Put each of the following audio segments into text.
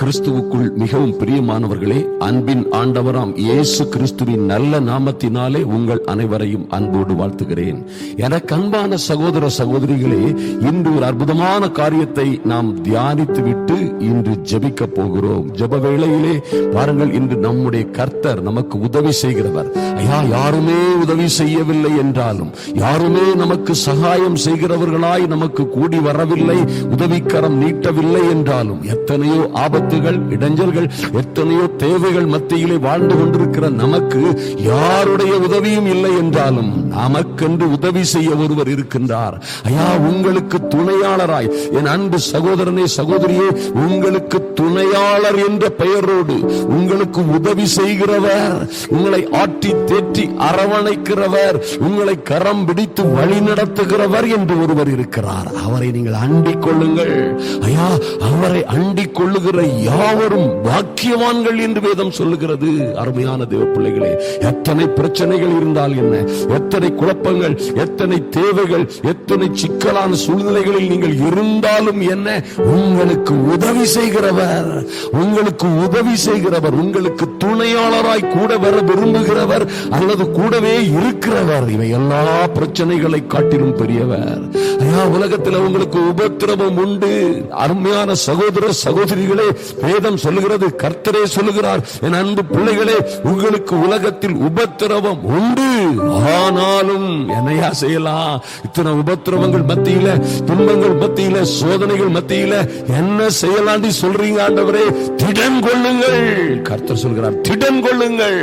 கிறிஸ்துவுக்குள் மிகவும் பிரியமானவர்களே அன்பின் ஆண்டவராம் இயேசு கிறிஸ்துவின் நல்ல நாமத்தினாலே உங்கள் அனைவரையும் அன்போடு வாழ்த்துகிறேன். எனக்கு அன்பான சகோதர சகோதரிகளே இன்று ஒரு அற்புதமான காரியத்தை நாம் தியானித்து விட்டு இன்று ஜபிக்க போகிறோம். ஜப வேளையிலே பாருங்கள் இன்று நம்முடைய கர்த்தர் நமக்கு உதவி செய்கிறவர். ஐயா யாருமே உதவி செய்யவில்லை என்றாலும் யாருமே நமக்கு சகாயம் செய்கிறவர்களாய் நமக்கு கூடி வரவில்லை உதவிக்கரம் நீட்டவில்லை என்றாலும் எத்தனையோ ஆபத்து ஆபத்துகள் இடைஞ்சல்கள் எத்தனையோ தேவைகள் மத்தியிலே வாழ்ந்து கொண்டிருக்கிற நமக்கு யாருடைய உதவியும் இல்லை என்றாலும் நமக்கென்று உதவி செய்ய ஒருவர் இருக்கின்றார். ஐயா உங்களுக்கு துணையாளராய் என் அன்பு சகோதரனே சகோதரியே உங்களுக்கு துணையாளர் என்ற பெயரோடு உங்களுக்கு உதவி செய்கிறவர். உங்களை ஆட்டி தேற்றி அரவணைக்கிறவர். உங்களை கரம் பிடித்து வழி நடத்துகிறவர் என்று ஒருவர் இருக்கிறார். அவரை நீங்கள் அண்டிக் கொள்ளுங்கள். ஐயா அவரை அண்டிக் கொள்ளுகிற யாவரும் பாக்கியவான்கள் என்று வேதம் சொல்லுகிறது. அருமையான தேவ பிள்ளைகளே எத்தனை பிரச்சனைகள் இருந்தால் என்ன? எத்தனை குழப்பங்கள் எத்தனை தேவைகள் எத்தனை சிக்கலான சூழ்நிலைகளில் நீங்கள் இருந்தாலும் என்ன? உங்களுக்கு உதவி செய்கிறவர் உங்களுக்கு உதவி செய்கிறவர் உங்களுக்கு துணையாளராய் கூட வர விரும்புகிறவர் அல்லது கூடவே இருக்கிறவர். இவை எல்லா பிரச்சனைகளை காட்டிலும் பெரியவர். ஐயா உலகத்தில் உங்களுக்கு உபத்திரவம் உண்டு. அருமையான சகோதர சகோதரிகளே வேதம் சொல்லுகிறது கர்த்தரே சொல்லுகிறார் என் அன்பு பிள்ளைகளே உங்களுக்கு உலகத்தில் உபத்திரவம் உண்டு. ஆனால் ஆனாலும் என்னையா செய்யலாம்? இத்தனை உபத்திரவங்கள் மத்தியில துன்பங்கள் மத்தியில சோதனைகள் மத்தியில என்ன செய்யலாம் சொல்றீங்க ஆண்டவரே? திடன் கொள்ளுங்கள். கர்த்தர் சொல்கிறார் திடன் கொள்ளுங்கள்.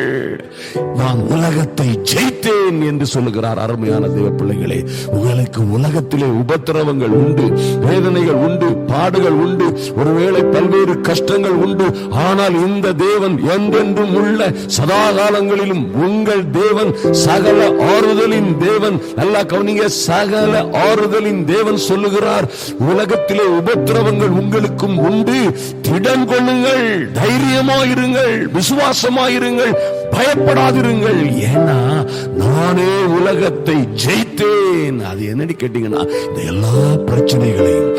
நான் உலகத்தை ஜெயித்தேன் என்று சொல்லுகிறார் அருமையான தேவ பிள்ளைகளே உங்களுக்கு உலகத்திலே உபத்திரவங்கள் உண்டு வேதனைகள் உண்டு பாடுகள் உண்டு. ஒருவேளை பல்வேறு கஷ்டங்கள் உண்டு. ஆனால் இந்த தேவன் என்றென்றும் உள்ள சதா காலங்களிலும் உங்கள் தேவன் சகல ஆறுதலின் தேவன். நல்லா கவனிங்க சகல ஆறுதலின் தேவன் சொல்லுகிறார். உலகத்திலே உபத்திரவங்கள் உங்களுக்கும் உண்டு. திடன் கொள்ளுங்கள் தைரியமாயிருங்கள் விசுவாசமாயிருங்கள் பயப்படாதிருங்கள். ஏன்னா நானே உலகத்தை ஜெயித்தேன். அது என்னன்னு கேட்டீங்கன்னா இந்த எல்லா பிரச்சனைகளையும்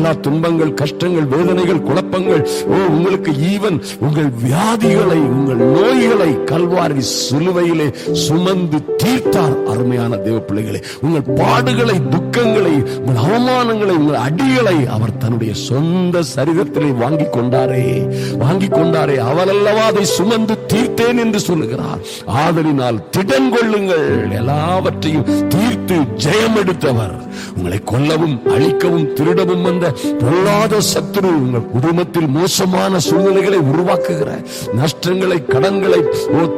எல்லா துன்பங்கள் கஷ்டங்கள் வேதனைகள் குழப்பங்கள் ஓ உங்களுக்கு ஈவன் உங்கள் வியாதிகளை உங்கள் நோய்களை கல்வாரி சிலுவையிலே சுமந்து தீர்த்தார் அருமையான தேவ பிள்ளைகளை. உங்கள் பாடுகளை துக்கங்களை உங்கள் அவமானங்களை உங்கள் அடிகளை அவர் தன்னுடைய சொந்த சரீரத்திலே வாங்கி கொண்டாரே. வாங்கி கொண்டாரே. அவரல்லவா அதை சுமந்து தீர்த்தேன் என்று சொல்லுகிறார். ஆதலினால் திடன் கொள்ளுங்கள் எல்லாவற்றையும் தீர்த்து ஜெயம் எடுத்தவர் உங்களை கொல்லவும் அழிக்கவும் திருடவும் வந்த பொல்லாத சத்துரு உங்கள் குடும்பத்தில் மோசமான சூழ்நிலைகளை உருவாக்குகிற நஷ்டங்களை கடன்களை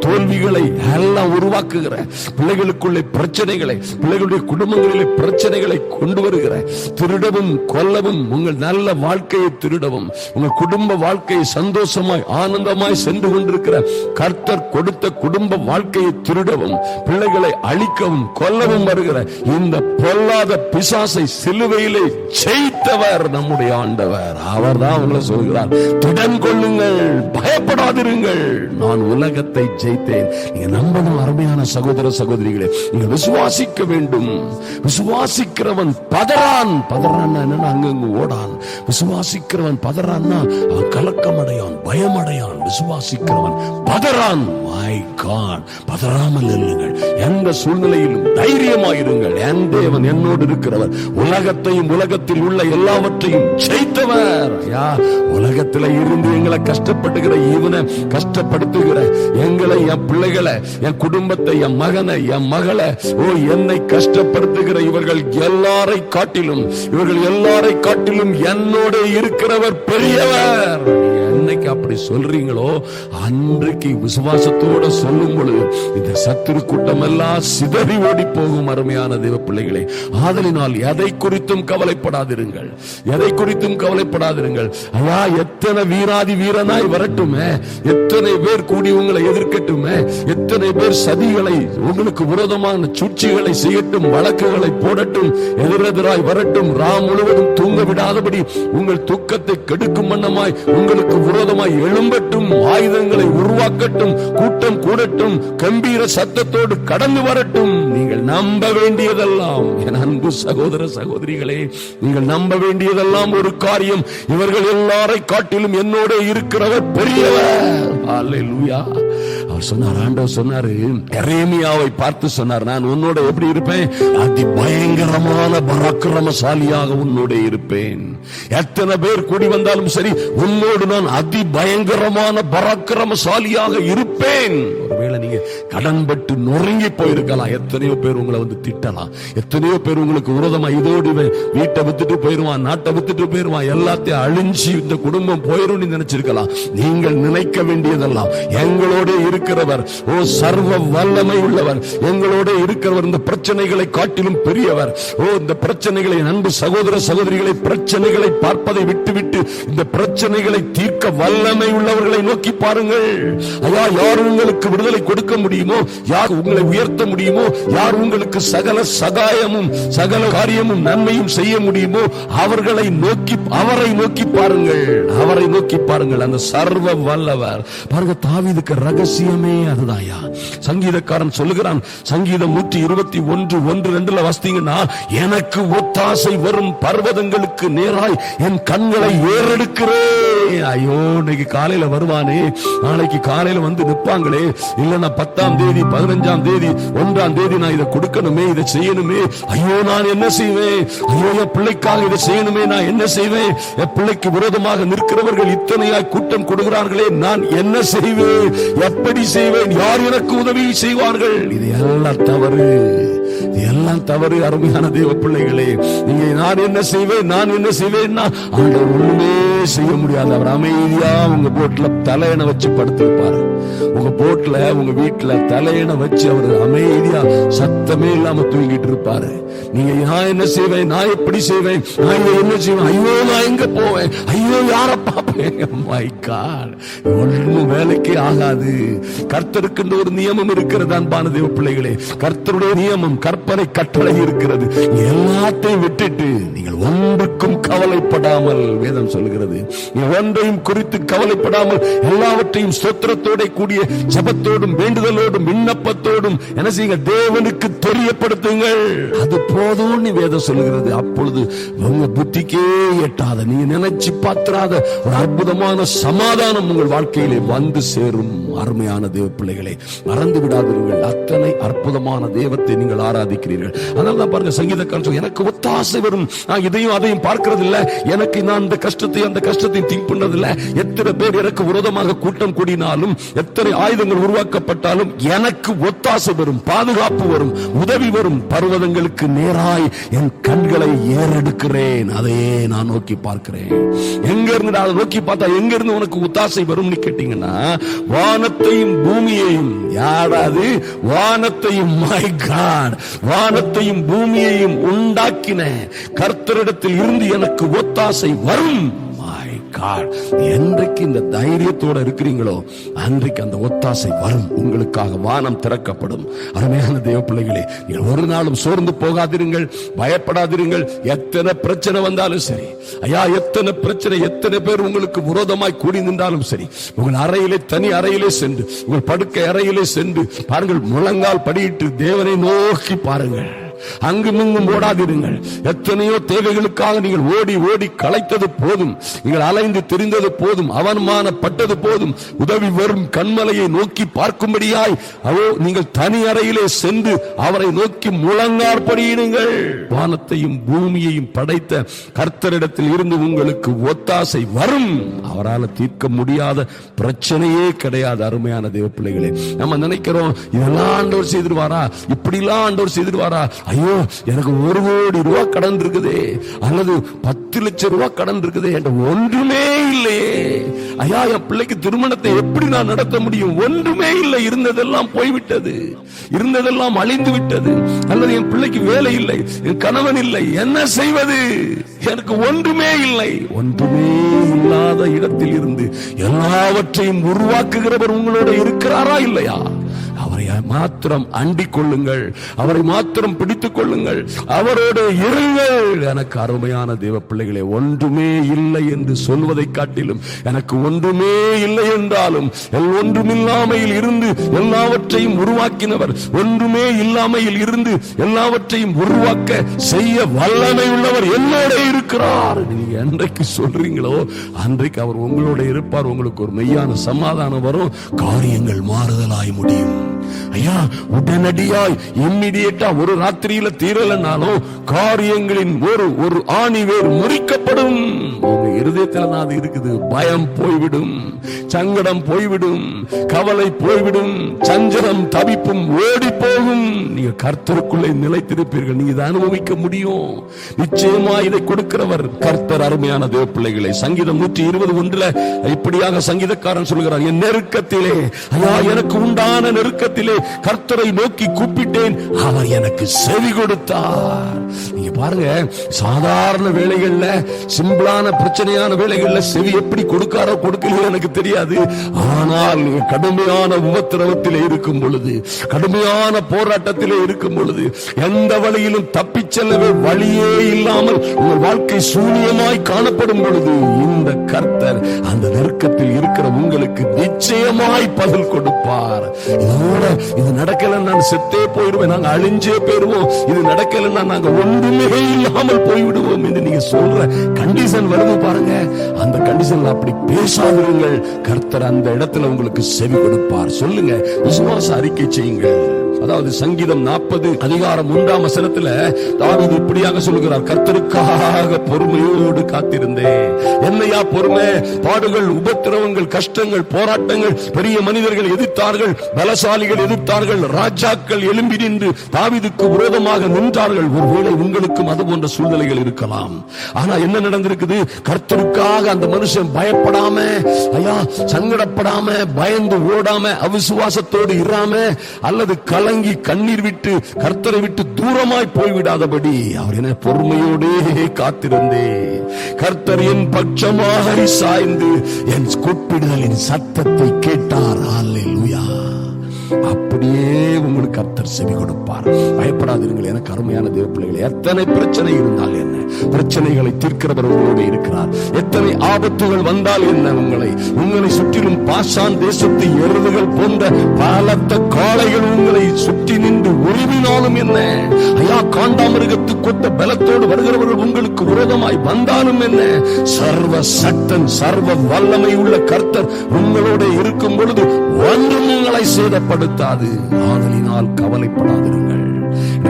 தோல்விகளை எல்லாம் உருவாக்குகிற பிள்ளைகளுக்குள்ளே பிரச்சனைகளை பிள்ளைகளுடைய குடும்பங்களிலே பிரச்சனைகளை கொண்டு வருகிற திருடவும் கொல்லவும் உங்கள் நல்ல வாழ்க்கையை திருடவும் உங்கள் குடும்ப வாழ்க்கையை சந்தோஷமாய் ஆனந்தமாய் சென்று கொண்டிருக்கிற கர்த்தர் கொடுத்த குடும்ப வாழ்க்கையை திருடவும் பிள்ளைகளை அழிக்கவும் கொல்லவும் வருகிற இந்த பொல்லாத பிசாசை சிலுவையிலே ஜெயித்தவர் நம்முடைய ஆண்டவர். அவர் தான் உங்களை சொல்கிறார் திடன் கொள்ளுங்கள் பயப்படாதிருங்கள். நான் உலகத்தை ஜெயித்தேன். நீங்க நம்பணும் அருமையான சகோதர சகோதரிகளே நீங்க விசுவாசிக்க வேண்டும். விசுவாசிக்கிறவன் பதறான். பதறான் என்னன்னா அங்கங்க ஓடான். விசுவாசிக்கிறவன் பதறான்னா அவன் கலக்கம் அடையான் பயம் அடையான் விசுவாசிக்கிறவன் பதறான். மை காட் பதறாமல் இருங்கள் எந்த சூழ்நிலையிலும் தைரியமாயிருங்கள். என் தேவன் என்னோடு இருக்கிறவர். உலகத்தையும் உலகத்தில் உள்ள எல்லாவற்றையும் ஜெயித்தவர். யா உலகத்துல இருந்து எங்களை கஷ்டப்படுகிற இவனை கஷ்டப்படுத்துகிற எங்களை என் பிள்ளைகளை என் குடும்பத்தை என் மகனை என் மகளை ஓ என்னை கஷ்டப்படுத்துகிற இவர்கள் எல்லாரை காட்டிலும் இவர்கள் எல்லாரை காட்டிலும் என்னோட இருக்கிறவர் பெரியவர். என்னைக்கு அப்படி சொல்றீங்களோ அன்றைக்கு விசுவாசத்தோட சொல்லும் பொழுது இந்த சத்துரு கூட்டம் எல்லாம் சிதறி ஓடி போகும் அருமையான தேவ பிள்ளைகளே. ஆதலினால் எதை குறித்தும் கவலைப்படாதிருங்கள். எதை குறித்தும் கவலைப்படாதிருங்கள். ஐயா எத்தனை வீராதி வீரனாய் வரட்டுமே. எத்தனை பேர் கூடி உங்களை எதிர்க்கட்டுமே. எத்தனை பேர் சதிகளை உங்களுக்கு விரோதமான சூழ்ச்சிகளை செய்யட்டும் வழக்குகளை போடட்டும் எதிரெதிராய் வரட்டும். ராம் முழுவதும் தூங்க விடாதபடி உங்கள் தூக்கத்தை கெடுக்கும் வண்ணமாய் உங்களுக்கு விரோதமாய் எழும்பட்டும் ஆயுதங்களை உருவாக்கட்டும் கூட்டம் கூடட்டும் கம்பீர சத்தத்தோடு கடந்து வரட்டும். நீங்கள் நம்ப வேண்டியதெல்லாம். என் அன்பு சகோதர சகோதரிகளே நீங்கள் நம்ப வேண்டியதெல்லாம் ஒரு காரியம். இவர்கள் எல்லாரை காட்டிலும் என்னோட இருக்கிறவர் பெரியவர். அவர் சொன்னார் ஆண்டவர் சொன்னாரு எரேமியாவை பார்த்து சொன்னார் நான் உன்னோட எப்படி இருப்பேன்? அதி பயங்கரமான பராக்கிரமசாலியாக உன்னோட இருப்பேன். எத்தனை பேர் கூடி வந்தாலும் சரி உன்னோடு நான் அதி பயங்கரமான பராக்கிரமசாலியாக இருப்பேன். ஒருவேளை நீங்க கடன்பட்டு நொறுங்கி போயிருக்கலாம். எத்தனையோ பேர் உங்களை வந்து திட்டலாம். எத்தனையோ பேர் உங்களுக்கு விரோதமா இதோடு வீட்டை வித்துட்டு போயிருவான் நாட்டை வித்துட்டு போயிருவான் எல்லாத்தையும் அழிஞ்சு இந்த குடும்பம் போயிரும் நினைச்சிருக்கலாம். நீங்கள் நினைக்க வேண்டியதெல்லாம் எங்களோட இருக்க. இருக்கிறவர். ஓ சர்வ வல்லமை உள்ளவர். எங்களோட இருக்கிறவர் இந்த பிரச்சனைகளை காட்டிலும் பெரியவர். ஓ இந்த பிரச்சனைகளை அன்பு சகோதர சகோதரிகளை பிரச்சனைகளை பார்ப்பதை விட்டுவிட்டு இந்த பிரச்சனைகளை தீர்க்க வல்லமை உள்ளவர்களை நோக்கி பாருங்கள். ஐயா யார் உங்களுக்கு விடுதலை கொடுக்க முடியுமோ யார் உங்களை உயர்த்த முடியுமோ யார் உங்களுக்கு சகல சகாயமும் சகல காரியமும் நன்மையும் செய்ய முடியுமோ அவர்களை நோக்கி அவரை நோக்கி பாருங்கள். அவரை நோக்கி பாருங்கள். அந்த சர்வ வல்லவர். பாருங்க தாவிதுக்கு ரகசியம் அதுதாயா சங்கீதக்காரன் சொல்லுகிறான் சங்கீதம் நூற்றி இருபத்தி ஒன்று ஒன்று ரெண்டுல வஸ்தீங்கன்னா எனக்கு ஒத்தாசை வரும் பர்வதங்களுக்கு நேராய் என் கண்களை ஏறெடுக்கிறேன். ஐயோ இன்னைக்கு காலையில வருவானே நாளைக்கு காலையில வந்து நிப்பாங்களே இல்ல நான் பத்தாம் தேதி பதினஞ்சாம் தேதி ஒன்றாம் தேதி நான் இதை கொடுக்கணுமே இதை செய்யணுமே ஐயோ நான் என்ன செய்வேன்? ஐயோ என் பிள்ளைக்காக இதை செய்யணுமே நான் என்ன செய்வேன்? என் பிள்ளைக்கு விரோதமாக நிற்கிறவர்கள் இத்தனையாய் கூட்டம் கொடுக்கிறார்களே நான் என்ன செய்வேன்? எப்படி செய்வேன்? யார் எனக்கு உதவி செய்வார்கள்? இது எல்லாம் தவறு. எல்லாம் தவறு அருமையான தேவ பிள்ளைகளே. நீங்க நான் என்ன செய்வேன்? நான் என்ன செய்வேன்னா ஆண்டவர் ஒண்ணுமே செய்ய முடியாது. அவர் அமைதியா உங்க போட்ல தலையணை வச்சு படுத்திருப்பாரு. உங்க போட்ல உங்க வீட்டுல தலையணை வச்சு அவர் அமைதியா சத்தமே இல்லாம தூங்கிட்டு இருப்பாரு. நீங்க நான் என்ன செய்வேன்? நான் எப்படி செய்வேன்? நான் இதை என்ன செய்வேன்? ஐயோ நான் எங்க போவேன்? ஐயோ யார பார்ப்பேன்? Oh மை காட் ஒன்றும் வேலைக்கே ஆகாது. கர்த்தருக்குன்ற ஒரு நியமம் இருக்கிறது அன்பான தேவ பிள்ளைகளே. கர்த்தருடைய நியமம் கற்பனை கட்டளை இருக்கிறது. எல்லாத்தையும் விட்டுட்டு நீங்கள் ஒன்று கவலைப்படாமல் வேதம் சொல்கிறது. ஒன்றையும் குறித்து கவலைப்படாமல் எல்லாவற்றையும் ஸ்தோத்திரத்தோட கூடிய ஜபத்தோடும் வேண்டுதலோடும் விண்ணப்பத்தோடும் என்ன செய்யுங்க? தேவனுக்கு தெரியப்படுத்துங்கள். அது போதும்னு வேதம் சொல்லுகிறது. அப்பொழுது உங்க புத்திக்கே எட்டாத நீ நினைச்சு பாத்திராத ஒரு அற்புதமான சமாதானம் உங்கள் வாழ்க்கையிலே வந்து சேரும் அருமையான தேவ பிள்ளைகளை. மறந்து விடாதீர்கள் அத்தனை அற்புதமான தேவத்தை நீங்கள் ஆராதிக்கிறீர்கள். அதனால தான் பாருங்க சங்கீதக்காரன் எனக்கு ஒத்தாசை வரும். நான் இதையும் அதையும் பார்க்கிறது பண்ணதில்ல எனக்கு நான் அந்த கஷ்டத்தை அந்த கஷ்டத்தை திங்க் பண்ணதில்ல. எத்தனை பேர் எனக்கு விரோதமாக கூட்டம் கூடினாலும் எத்தனை ஆயுதங்கள் உருவாக்கப்பட்டாலும் எனக்கு ஒத்தாசை வரும் பாதுகாப்பு வரும் உதவி வரும் பர்வதங்களுக்கு நேராய் என் கண்களை ஏறெடுக்கிறேன். அதையே நான் நோக்கி பார்க்கிறேன். எங்க இருந்து அதை நோக்கி பார்த்தா எங்க இருந்து உனக்கு ஒத்தாசை வரும்னு கேட்டீங்கன்னா வானத்தையும் பூமியையும் யாராவது வானத்தையும் மை காட் வானத்தையும் பூமியையும் உண்டாக்கின கர்த்தரிடத்தில் இருந்து எனக்கு ஒத்தாசை வரும். என்றைக்கு இந்த தைரியத்தோட இருக்கிறீங்களோ அன்றைக்கு அந்த ஒத்தாசை வரும். உங்களுக்காக வானம் திறக்கப்படும். அருமையான தேவ பிள்ளைகளே நீங்கள் ஒரு நாளும் சோர்ந்து போகாதிருங்கள் பயப்படாதிருங்கள். எத்தனை பிரச்சனை வந்தாலும் சரி. ஐயா எத்தனை பிரச்சனை எத்தனை பேர் உங்களுக்கு விரோதமாய் கூடி நின்றாலும் சரி. உங்கள் அறையிலே தனி அறையிலே சென்று உங்கள் படுக்கை அறையிலே சென்று பாருங்கள் முழங்கால் படியிட்டு தேவனை நோக்கி பாருங்கள். அங்கும் இங்கும் ஓடாதிருங்கள். எத்தனையோ தேவைகளுக்காக நீங்கள் ஓடி ஓடி களைத்தது போதும். நீங்கள் அலைந்து தெரிந்தது போதும். அவமானப்பட்டது போதும். உதவி வரும் கண்மலையை நோக்கி பார்க்கும்படியாய் அவோ நீங்கள் தனி அறையிலே சென்று அவரை நோக்கி முழங்கார்படியிடுங்கள் வானத்தையும் பூமியையும் படைத்த கர்த்தரிடத்தில் இருந்து உங்களுக்கு ஒத்தாசை வரும். அவரால் தீர்க்க முடியாத பிரச்சனையே கிடையாது அருமையான தேவ பிள்ளைகளே நம்ம நினைக்கிறோம் இதெல்லாம் ஆண்டவர் செய்திருவாரா? இப்படிலாம் ஆண்டவர் செய்திருவாரா? ஐயோ எனக்கு ஒரு கோடி ரூபாய் கடன் இருக்குதே. அல்லது பத்து லட்சம் ரூபாய் கடன் இருக்குதே என்ற ஒன்றுமே இல்லையே. ஐயா என் பிள்ளைக்கு திருமணத்தை எப்படி நான் நடத்த முடியும்? ஒன்றுமே இல்லை. இருந்ததெல்லாம் போய்விட்டது. இருந்ததெல்லாம் அழிந்து விட்டது. அல்லது என் பிள்ளைக்கு வேலை இல்லை. என் கணவன் இல்லை. என்ன செய்வது? எனக்கு ஒன்றுமே இல்லை. ஒன்றுமே இல்லாத இடத்தில் இருந்து எல்லாவற்றையும் உருவாக்குகிறவர் உங்களோட இருக்கிறாரா இல்லையா? அவரை மாத்திரம் அண்டிக் கொள்ளுங்கள் அவரை மாத்திரம் பிடித்துக் கொள்ளுங்கள் அவரோடு இருங்கள். எனக்கு அருமையான தேவ பிள்ளைகளே ஒன்றுமே இல்லை என்று சொல்வதை காட்டிலும் எனக்கு ஒன்றுமே இல்லை என்றாலும் ஒன்றுமில்லாமையில் இருந்து எல்லாவற்றையும் உருவாக்கினவர் ஒன்றுமே இல்லாமையில் இருந்து எல்லாவற்றையும் உருவாக்க செய்ய வல்லமை உள்ளவர் என்னோட இருக்கிறார். நீங்க என்றைக்கு சொல்றீங்களோ அன்றைக்கு அவர் உங்களோட இருப்பார். உங்களுக்கு ஒரு மெய்யான சமாதானம் வரும். காரியங்கள் மாறுதலாய் முடியும். ஐயா உடனடியாய் இம்மிடியேட்டா ஒரு ராத்திரியில தீரலனாலும் காரியங்களின் ஒரு ஒரு ஆணி வேர் முறிக்கப்படும். உங்க இருதயத்துல தான் அது இருக்குது. பயம் போய்விடும் சங்கடம் போய்விடும் கவலை போய்விடும் சஞ்சலம் தவிப்பும் ஓடி போகும் நீங்க கர்த்தருக்குள்ளே நிலைத்திருப்பீர்கள். நீங்க இதை அனுபவிக்க முடியும். நிச்சயமா இதை கொடுக்கிறவர் கர்த்தர் அருமையான தேவ பிள்ளைகளை சங்கீதம் நூற்றி இருபது ஒன்றுல இப்படியாக சங்கீதக்காரன் சொல்கிறார் என் நெருக்கத்திலே ஐயா எனக்கு உண்டான நெருக்கத்தில் கர்த்தரை நோக்கி கூப்பிட்டேன். அவர் எனக்கு செவி கொடுத்தார். நீங்க பாருங்க சாதாரண வேலைகள்ல சிம்பிளான பிரச்சனையான வேலைகள்ல செவி எப்படி கொடுக்காரோ கொடுக்கலையோ எனக்கு தெரியாது. ஆனால் நீங்க கடுமையான உபத்திரவத்திலே இருக்கும் பொழுது கடுமையான போராட்டத்திலே இருக்கும் பொழுது எந்த வழியிலும் தப்பு செல்லவே வழியே இல்லாமல் உங்கள் வாழ்க்கை சூனியமாய் காணப்படும் பொழுது இந்த கர்த்தர் அந்த நெருக்கத்தில் இருக்கிற உங்களுக்கு நிச்சயமாய் பதில் கொடுப்பார். இதோட இது நடக்கல நான் செத்தே போயிடுவேன். நாங்க அழிஞ்சே போயிடுவோம் இது நடக்கலன்னா நாங்க ஒன்றுமே இல்லாமல் போய்விடுவோம் என்று நீங்க சொல்ற கண்டிஷன் வருது பாருங்க. அந்த கண்டிஷன்ல அப்படி பேசாதிருங்கள். கர்த்தர் அந்த இடத்துல உங்களுக்கு செவி கொடுப்பார். சொல்லுங்க. விசுவாச அறிக்கை செய்யுங்கள். அதாவது சங்கீதம் நாற்பது அதிகாரம் மூன்றாம் வசனத்துல தாவீது இப்படியாக சொல்கிறார் கர்த்தருக்காக பொறுமையோடு காத்திருந்தேன். என்னையா பொறுமை? பாடுகள் உபத்திரவங்கள் கஷ்டங்கள் போராட்டங்கள் பெரிய மனிதர்கள் எதிர்த்தார்கள் பலசாலிகள் எதிர்த்தார்கள் ராஜாக்கள் எழும்பி நின்று தாவிதுக்கு விரோதமாக நின்றார்கள். ஒருவேளை உங்களுக்கும் அது போன்ற சூழ்நிலைகள் இருக்கலாம். ஆனா என்ன நடந்திருக்குது? கர்த்தருக்காக அந்த மனுஷன் பயப்படாம ஐயா சங்கடப்படாம பயந்து ஓடாம அவிசுவாசத்தோடு இராம அல்லது கலங்கி கண்ணீர் விட்டு கர்த்தரை விட்டு தூரமாய் போய்விடாதபடி அவர் என பொறுமையோடே காத்திருந்தே. கர்த்தர் என் பட்சமாக சாய்ந்து என் கூப்பிடுதலின் சத்தத்தை கேட்டார். அல்லேலூயா அப்படியே உங்களுக்கு கர்த்தர் செவி கொடுப்பார். பயப்படாதீர்கள் என கருமையான தேவ பிள்ளைகள் எத்தனை பிரச்சனை இருந்தால் என்ன பிரச்சனைகளை தீர்க்கிறவர் உங்களோடு இருக்கிறார். எத்தனை ஆபத்துகள் வந்தால் என்ன உங்களை? உங்களை சுற்றிலும் பாசான் தேசத்து எருதுகள் போன்ற பலத்த காளைகள் உங்களை சுற்றி நின்று உருவினாலும் என்ன? ஐயா காண்டாமிருகத்து கொத்த பலத்தோடு வருகிறவர்கள் உங்களுக்கு விரோதமாய் வந்தாலும் என்ன? சர்வ சட்டன் சர்வ வல்லமை உள்ள கர்த்தர் உங்களோட இருக்கும் பொழுது ஒன்றும் உங்களை சேதப்படுத்தாது. ஆதலினால் கவலைப்படாதிருங்கள்.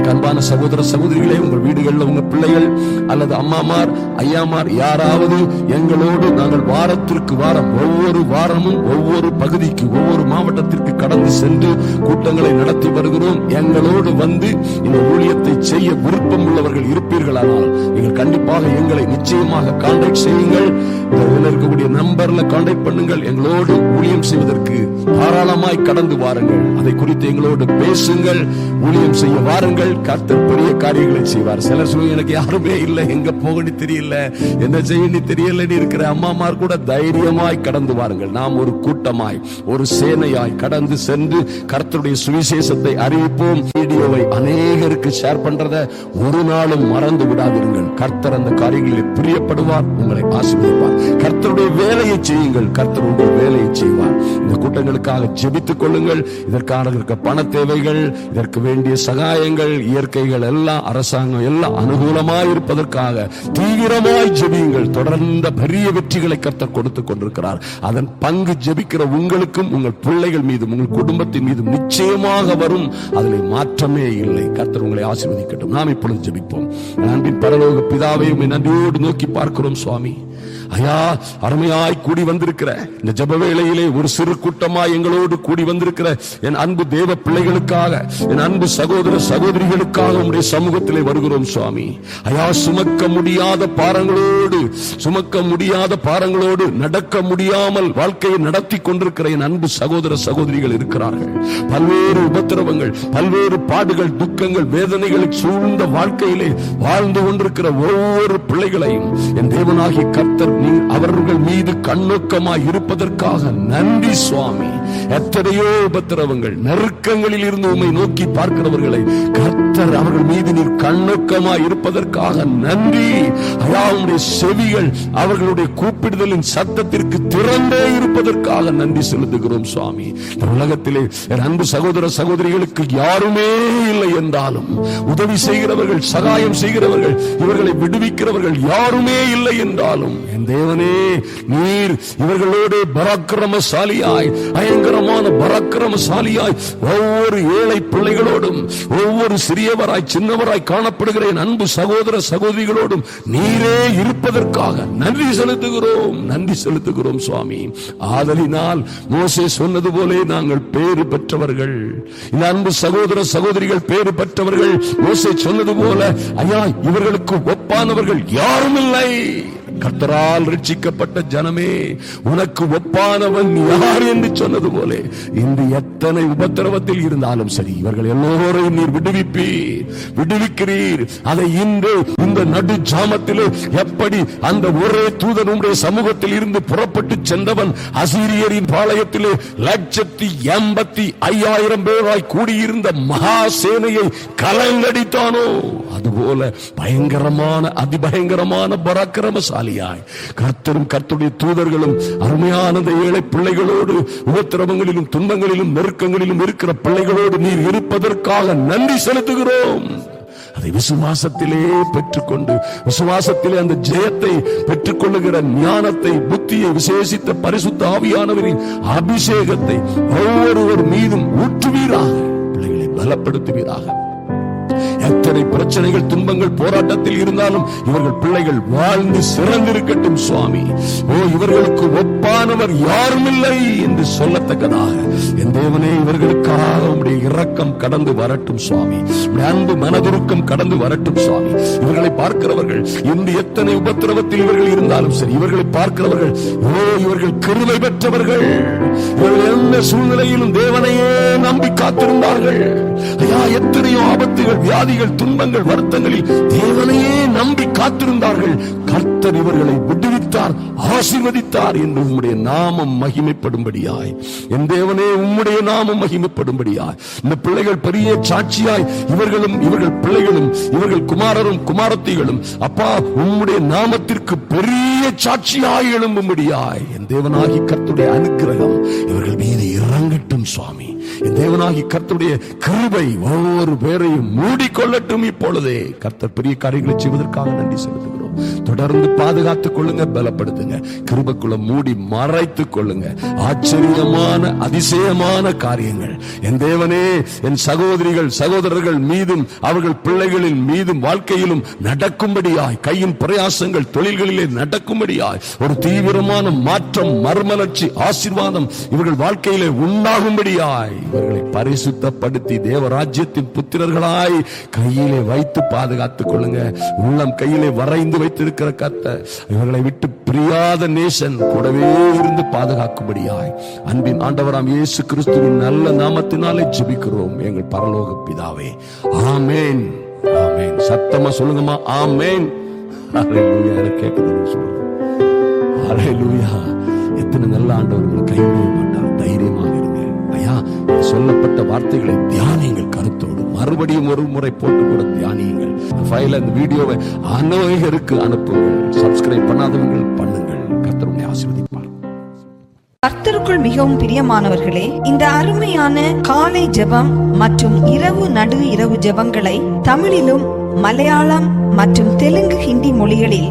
எனக்கு அன்பான சகோதர சகோதரிகளே உங்கள் வீடுகளில் உங்க பிள்ளைகள் அல்லது அம்மாமார் ஐயாமார் யாராவது எங்களோடு நாங்கள் வாரத்திற்கு வாரம் ஒவ்வொரு வாரமும் ஒவ்வொரு பகுதிக்கு ஒவ்வொரு மாவட்டத்திற்கு கடந்து சென்று கூட்டங்களை நடத்தி வருகிறோம். எங்களோடு வந்து இந்த ஊழியத்தை செய்ய விருப்பம் உள்ளவர்கள் இருப்பீர்களானால் நீங்கள் கண்டிப்பாக எங்களை நிச்சயமாக கான்டாக்ட் செய்யுங்கள். இருக்கக்கூடிய நம்பர்ல கான்டாக்ட் பண்ணுங்கள். எங்களோடு ஊழியம் செய்வதற்கு தாராளமாய் கடந்து வாருங்கள். அதை குறித்து எங்களோடு பேசுங்கள். ஊழியம் செய்ய வாருங்கள். கர்த்தர் பெரிய காரியங்களை செய்வார். சில சொல்லுங்க எனக்கு யாருமே இல்லை. எங்க போகணும் தெரியல. என்ன செய்யணும் தெரியலன்னு இருக்கிற அம்மாமார் கூட தைரியமாய் கடந்து வாருங்கள். நாம் ஒரு கூட்டமாய் ஒரு சேனையாய் கடந்து சென்று கர்த்தருடைய சுவிசேஷத்தை அறிவிப்போம். வீடியோவை அநேகருக்கு ஷேர் பண்றத ஒரு நாளும் மறந்து விடாதிருங்கள். கர்த்தர் அந்த காரியங்களில் பிரியப்படுவார் உங்களை ஆசீர்வதிப்பார். கர்த்தருடைய வேலையை செய்யுங்கள். கர்த்தர் உங்கள் வேலையை செய்வார். இந்த கூட்டங்களுக்காக ஜெபித்துக் கொள்ளுங்கள். இதற்காக இருக்க பண தேவைகள் இதற்கு வேண்டிய சகாயங்கள் இயற்கைகள் எல்லாம் அரசாங்கம் எல்லாம் அனுகூலமாய் இருப்பதற்காக தீவிரமாய் ஜெபியுங்கள். தொடர்ந்த பெரிய வெற்றிகளை கர்த்தர் கொடுத்து கொண்டிருக்கிறார். அதன் பங்கு ஜெபிக்கிற உங்களுக்கும் உங்கள் பிள்ளைகள் மீதும் உங்கள் குடும்பத்தின் மீதும் நிச்சயமாக வரும். அதில் மாற்றமே இல்லை. கர்த்தர் உங்களை ஆசீர்வதிக்கட்டும். நாம் இப்பொழுது ஜெபிப்போம். அன்பின் பரலோக பிதாவையும் நன்றியோடு நோக்கி பார்க்கிறோம் சுவாமி. ஐயா அருமையாய் கூடி வந்திருக்கிற இந்த ஜப வேளையிலே ஒரு சிறு கூட்டமாய் எங்களோடு கூடி வந்திருக்கிற என் அன்பு தேவ பிள்ளைகளுக்காக என் அன்பு சகோதர சகோதரிகளுக்காக உம்முடைய சமூகத்திலே வருகிறோம் சுவாமி. ஐயா சுமக்க முடியாத பாரங்களோடு சுமக்க முடியாத பாரங்களோடு நடக்க முடியாமல் வாழ்க்கையை நடத்தி கொண்டிருக்கிற என் அன்பு சகோதர சகோதரிகள் இருக்கிறார்கள். பல்வேறு உபத்திரவங்கள் பல்வேறு பாடுகள் துக்கங்கள் வேதனைகளை சூழ்ந்த வாழ்க்கையிலே வாழ்ந்து கொண்டிருக்கிற ஒவ்வொரு பிள்ளைகளையும் என் தேவனாகிய கர்த்தர் நீ அவர்கள் மீது கண்ணோக்கமாய் இருப்பதற்காக நன்றி சுவாமி. எத்தனையோ உபத்திரவங்கள் நெருக்கங்களில் இருந்து உண்மை நோக்கி பார்க்கிறவர்களை கர்த்தர் அவர்கள் மீது நீர் கண்ணோக்கமாய் இருப்பதற்காக நன்றி. ஐயா செவிகள் அவர்களுடைய கூப்பிடுதலின் சத்தத்திற்கு திறந்தே இருப்பதற்காக நன்றி செலுத்துகிறோம் சுவாமி. உலகத்திலே என் அன்பு சகோதர சகோதரிகளுக்கு யாருமே இல்லை என்றாலும் உதவி செய்கிறவர்கள் சகாயம் செய்கிறவர்கள் இவர்களை விடுவிக்கிறவர்கள் யாருமே இல்லை என்றாலும் என் தேவனே நீர் இவர்களோடு பராக்கிரமசாலியாய் பயங்கரமான பராக்கிரமசாலியாய் ஒவ்வொரு ஏழை பிள்ளைகளோடும் ஒவ்வொரு சிறியவராய் சின்னவராய் காணப்படுகிற என் அன்பு சகோதர சகோதரிகளோடும் நீரே இருப்பதற்காக நன்றி செலுத்துகிறோம் நன்றி செலுத்துகிறோம் சுவாமி. ஆதலினால் மோசே சொன்னது போலே நாங்கள் பேறு பெற்றவர்கள். இந்த அன்பு சகோதர சகோதரிகள் பேறு பெற்றவர்கள். மோசே சொன்னது போல ஐயா இவர்களுக்கு ஒப்பானவர்கள் யாரும் இல்லை கர்த்தரால் ரட்சிக்கப்பட்ட ஜனமே உனக்கு ஒப்பானவன் யார் என்று சொன்னது போல இன்று எத்தனை உபத்திரவத்தில் இருந்தாலும் சரி இவர்கள் எல்லோரையும் நீர் விடுவிப்பீர் விடுவிக்கிறீர். அதை இன்று இந்த நடு ஜாமத்திலே எப்படி அந்த ஒரே தூதன் சமூகத்தில் இருந்து புறப்பட்டு சென்றவன் அசீரியரின் பாளையத்திலே லட்சத்தி எண்பத்தி ஐயாயிரம் பேராய் கூடியிருந்த மகா சேனையை கலங்கடித்தானோ? அதுபோல பயங்கரமான அதிபயங்கரமான பராக்கிரமசாலி பராக்கிரமசாலியாய் கர்த்தரும் கர்த்தருடைய தூதர்களும் அருமையான அந்த ஏழை பிள்ளைகளோடு உபத்திரவங்களிலும் துன்பங்களிலும் நெருக்கங்களிலும் இருக்கிற பிள்ளைகளோடு நீர் இருப்பதற்காக நன்றி செலுத்துகிறோம். அதை விசுவாசத்திலே பெற்றுக்கொண்டு விசுவாசத்திலே அந்த ஜெயத்தை பெற்றுக்கொள்ளுகிற ஞானத்தை புத்தியை விசேஷித்த பரிசுத்த ஆவியானவரின் அபிஷேகத்தை ஒவ்வொருவர் மீதும் ஊற்றுவீராக. பிள்ளைகளை பலப்படுத்துவீராக. எத்தனை பிரச்சனைகள் துன்பங்கள் போராட்டத்தில் இருந்தாலும் இவர்கள் பிள்ளைகள் வாழ்ந்து சிறந்திருக்கட்டும் சுவாமி. ஓ இவர்களுக்கு ஒப்பானவர் யாரும் இல்லை என்று சொல்லத்தக்கதாக. என் தேவனே இவர்களுக்காக உடைய இரக்கம் கடந்து வரட்டும் சுவாமி. அன்பு மனதுருக்கம் கடந்து வரட்டும் சுவாமி. இவர்களை பார்க்கிறவர்கள் இந்த எத்தனை உபத்திரவத்தில் இவர்கள் இருந்தாலும் சரி இவர்களை பார்க்கிறவர்கள் ஓ இவர்கள் கிருவை பெற்றவர்கள். இவர்கள் எந்த சூழ்நிலையிலும் தேவனையே நம்பி காத்திருந்தார்கள். ஐயா எத்தனையோ ஆபத்துகள் வியாதிகள் துன்பங்கள் வருத்தங்களில் தேவனையே நம்பி காத்திருந்தார்கள். கர்த்தர் இவர்களை விடுவித்தார் ஆசீர்வதித்தார் என்று உம்முடைய நாமம் மகிமைப்படும்படியாய். என் தேவனே உம்முடைய நாமம் மகிமைப்படும்படியாய். இந்த பிள்ளைகள் பெரிய சாட்சியாய் இவர்களும் இவர்கள் பிள்ளைகளும் இவர்கள் குமாரரும் குமாரத்திகளும் அப்பா உம்முடைய நாமத்திற்கு பெரிய சாட்சியாய் எழும்பும்படியாய். என் தேவனாகி கர்த்துடைய அனுக்கிரகம் இவர்கள் மீது இறங்கட்டும் சுவாமி. தேவனாகி கர்த்தருடைய கிருபை ஒவ்வொரு பேரையும் மூடிக்கொள்ளட்டும் இப்பொழுதே. கர்த்தர் பெரிய காரியங்களை செய்வதற்காக நன்றி செலுத்துகிறோம். தொடர்ந்து பாதுகாத்துக் கொள்ளுங்க பலப்படுத்துங்க. கிருபக்குள்ள மூடி மறைத்துக் கொள்ளுங்க. ஆச்சரியமான அதிசயமான காரியங்கள். என் தேவனே என் சகோதரிகள் சகோதரர்கள் மீதும் அவர்கள் பிள்ளைகளின் மீதும் வாழ்க்கையிலும் நடக்கும்படியாய் கையின் பிரயாசங்கள் தொழில்களிலே நடக்கும்படியாய் ஒரு தீவிரமான மாற்றம் மர்மலர்ச்சி ஆசீர்வாதம் இவர்கள் வாழ்க்கையிலே உண்டாகும்படியாய். அவர்களை பரிசுத்தப்படுத்தி தேவராஜ்யத்தின் புத்திரர்களாய் கையிலே வைத்து பாதுகாத்துக் கொள்ளுங்க. உள்ளம் கையிலே வரைந்து வைத்திருக்கிற கத்த இவர்களை விட்டு பிரியாத நேசன் கூடவே இருந்து பாதுகாக்கும்படியாய் அன்பின் ஆண்டவராம் இயேசு கிறிஸ்துவின் நல்ல நாமத்தினாலே ஜெபிக்கிறோம். எங்கள் பரலோக பிதாவே. ஆமேன். ஆமேன். சத்தமா சொல்லுங்கம்மா. ஆமேன். கேட்குதுன்னு சொல்லுங்க. எத்தனை நல்ல ஆண்டவர்கள் உங்களை சொல்லப்பட்ட வார்த்தைகளை தியானியுங்கள் கருத்தோடு. மறுபடியும் ஒரு முறை போட்டு கூட தியானியுங்கள். இந்த ஃபைல இந்த வீடியோவை அநேகருக்கு அனுப்புங்கள். சப்ஸ்கிரைப் பண்ணாதவங்க பண்ணுங்கள். கர்த்தருடைய ஆசீர்வதிப்பார். கர்த்தருக்குள் மிகவும் பிரியமானவர்களே இந்த அருமையான காலை ஜெபம் மற்றும் இரவு நடு இரவு ஜெபங்களை தமிழிலும் மலையாளம் மற்றும் தெலுங்கு ஹிந்தி மொழிகளில்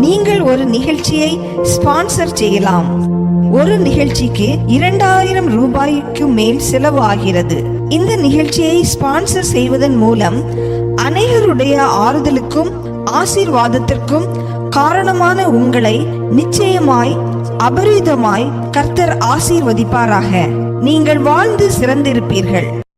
நீங்கள் ஒரு நிகழ்ச்சியை ஸ்பான்சர் செய்யலாம். ஒரு நிகழ்ச்சிக்கு இரண்டாயிரம் ரூபாய்க்கு மேல் செலவு ஆகிறது இந்த நிகழ்ச்சியை ஸ்பான்சர் செய்வதன் மூலம் அனைவருடைய ஆறுதலுக்கும் ஆசீர்வாதத்திற்கும் காரணமான உங்களை நிச்சயமாய் அபரிதமாய் கர்த்தர் ஆசீர்வதிப்பாராக. நீங்கள் வாழ்ந்து சிறந்திருப்பீர்கள்.